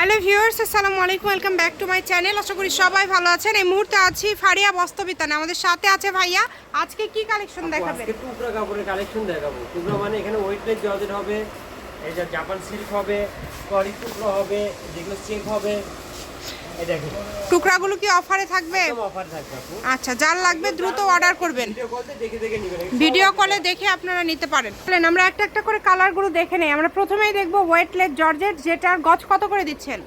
Hello viewers আসসালামু আলাইকুম welcome back to my channel. আশা করি সবাই ভালো আছেন। এই মুহূর্তে আছি ফারিয়া বস্তবিতানে আমাদের সাথে আছে ভাইয়া। আজকে কি কালেকশন দেখাবেন? আজকে টুকরা কাপড়ের কালেকশন দেখাবো। টুকরা মানে এখানে ওয়েটলেস জর্জেট হবে এই যে জাপান সিল্ক হবে করি টুকরা হবে যেগুলো চেক হবে। টুকরাগুলো কি অফারে থাকবে? আচ্ছা যার লাগবে দ্রুত অর্ডার করবেন। ভিডিও কলে দেখে আপনারা নিতে পারেন। আমরা একটা একটা করে কালারগুলো দেখে নেই। আমরা প্রথমেই দেখব ওয়েটলেস জর্জেট যেটার গজ কত করে দিচ্ছেন।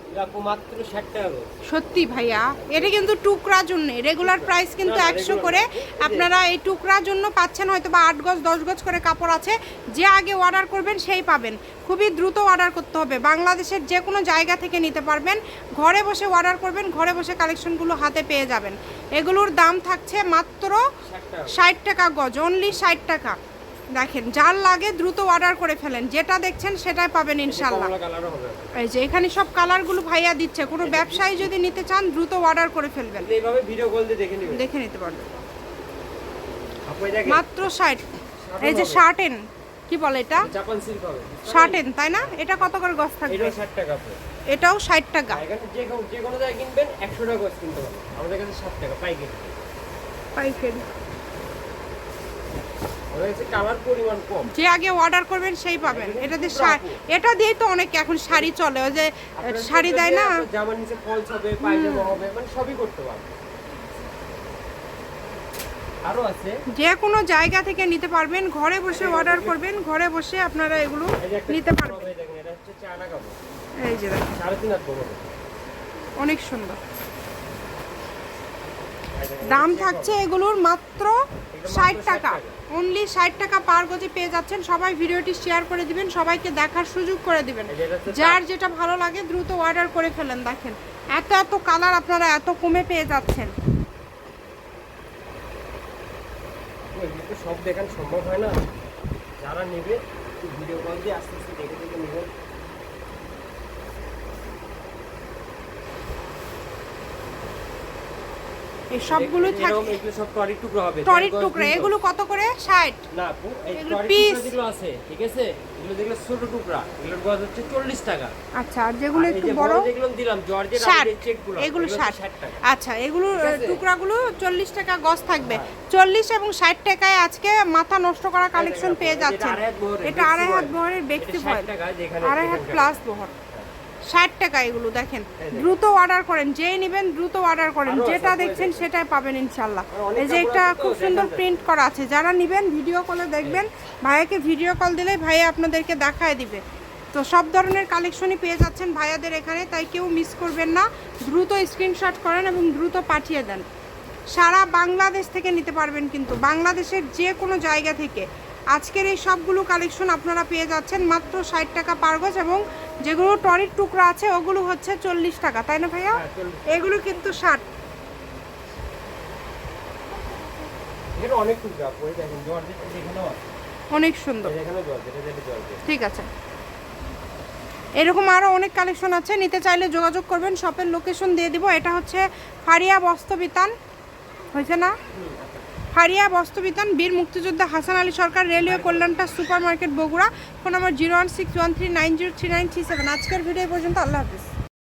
সত্যি ভাইয়া এটা কিন্তু টুকরার জন্য। রেগুলার প্রাইস কিন্তু একশো করে। আপনারা এই টুকরার জন্য পাচ্ছেন হয়তো বা আট গজ দশ গজ করে কাপড় আছে। যে আগে অর্ডার করবেন সেই পাবেন। খুবই দ্রুত অর্ডার করতে হবে। বাংলাদেশের যে কোনো জায়গা থেকে নিতে পারবেন। ঘরে বসে অর্ডার করবেন ঘরে বসে কালেকশনগুলো হাতে পেয়ে যাবেন। এগুলোর দাম থাকছে মাত্র ষাট টাকা গজ অনলি ষাট টাকা। দেখেন যার লাগে দ্রুত অর্ডার করে ফেলেন। যেটা দেখছেন সেটাই পাবেন ইনশাল্লাহ এই যে এখানে সব কালারগুলো ভাইয়া দিচ্ছে। কোনো ব্যবসায়ী যদি নিতে চান দ্রুত অর্ডার করে ফেলবেন। দেখে নিতে পারবেন। মাত্র ষাট। এই যে শার্টেন কি বলে এটা? শার্টেন তাই না? এটা কত করে গছ থাকবে? এটাও ষাট টাকা। যে কোনো জায়গায় কিনবেন একশো টাকা কিনতে পারবেন। আমাদের কাছে ষাট টাকা পাইকারি। পাইকারি। ওদের কাছে কালার পরিমাণ কম। যে আগে অর্ডার করবেন সেই পাবেন। এটা দিয়ে এটা দিয়েই তো অনেক এখন শাড়ি চলে। ওই যে শাড়ি দেয় না? জামার নিচে ফলস হবে পায়জামা হবে মানে সবই করতে পারবে আরও আছে। যে কোনো জায়গা থেকে নিতে পারবেন ঘরে বসে অর্ডার করবেন ঘরে বসে আপনারা এগুলো নিতে পারবেন। এটা হচ্ছে চায়না কাপড়। এই যে দেখেন। অনেক সুন্দর। দাম থাকছে এগুলোর মাত্র ষাট টাকা। অনলি ষাট টাকা পার গজে পেয়ে যাচ্ছেন। সবাই ভিডিওটি শেয়ার করে দিবেন সবাইকে দেখার সুযোগ করে দিবেন। যার যেটা ভালো লাগে দ্রুত অর্ডার করে ফেলেন। দেখেন এত এত কালার আপনারা এত কমে পেয়ে যাচ্ছেন। সব দেখান সম্ভব হয় না। যারা নেবে ভিডিও কল দিয়ে আস্তে আস্তে দেখে দেখে নেবেন। এই সবগুলো এগুলো সব টরির টুকরো হবে। টরির দেড় টুকরা এগুলো কত করে? না এগুলো টরির যেগুলো আছে ঠিক আছে? এগুলো যেগুলো ছোট টুকরা এগুলোর গজ হচ্ছে চল্লিশ টাকা। আচ্ছা আর যেগুলো একটু বড় যেগুলো দিলাম জর্জের ষাট। চেকগুলো এগুলো ষাট। টাকা। আচ্ছা এগুলো টুকরাগুলো চল্লিশ টাকা গজ থাকবে। হ্যাঁ। চল্লিশ এবং ষাট টাকায় আজকে মাথা নষ্ট করা কালেকশন পেয়ে যাচ্ছেন। আড়াই হাত বহরের, এটা আড়াই হাত বহরের ব্যক্তি 60 যেখানে আড়াই হাত প্লাস বহর ষাট টাকা এগুলো দেখেন। দ্রুত অর্ডার করেন যেই নেবেন দ্রুত অর্ডার করেন যেটা দেখছেন সেটাই পাবেন ইনশাল্লাহ। এই যে একটা খুব সুন্দর প্রিন্ট করা আছে। যারা নেবেন ভিডিও কলে দেখবেন ভাইয়াকে ভিডিও কল দিলেই ভাইয়া আপনাদেরকে দেখায় দিবে। তো সব ধরনের কালেকশনই পেয়ে যাচ্ছেন ভাইয়াদের এখানে তাই কেউ মিস করবেন না। দ্রুত স্ক্রিনশট করেন এবং দ্রুত পাঠিয়ে দেন। সারা বাংলাদেশ থেকে নিতে পারবেন কিন্তু। বাংলাদেশের যে কোনো জায়গা থেকে। আজকের এই সবগুলো কালেকশন আপনারা পেয়ে যাচ্ছেন মাত্র ষাট টাকা পার গজ এবং যেগুলো টরির টুকরা আছে ওগুলো হচ্ছে চল্লিশ টাকা তাই না ভাইয়া? হ্যাঁ, 40 এগুলো কিন্তু ষাট। অনেক সুন্দর। ঠিক আছে। এরকম আরও অনেক কালেকশন আছে নিতে চাইলে যোগাযোগ করবেন শপের লোকেশন দিয়ে দিব। এটা হচ্ছে ফারিয়া বস্ত্রবিতান হয়েছে না? ফারিয়া বস্ত্রবিতান বীর মুক্তিযোদ্ধা Hasan Ali Sarkar, railway কল্যাণটা super market Bogura, phone number zero one six one three nine zero three nine three seven. আজকের ভিডিও পর্যন্ত, আল্লাহ হাফিজ।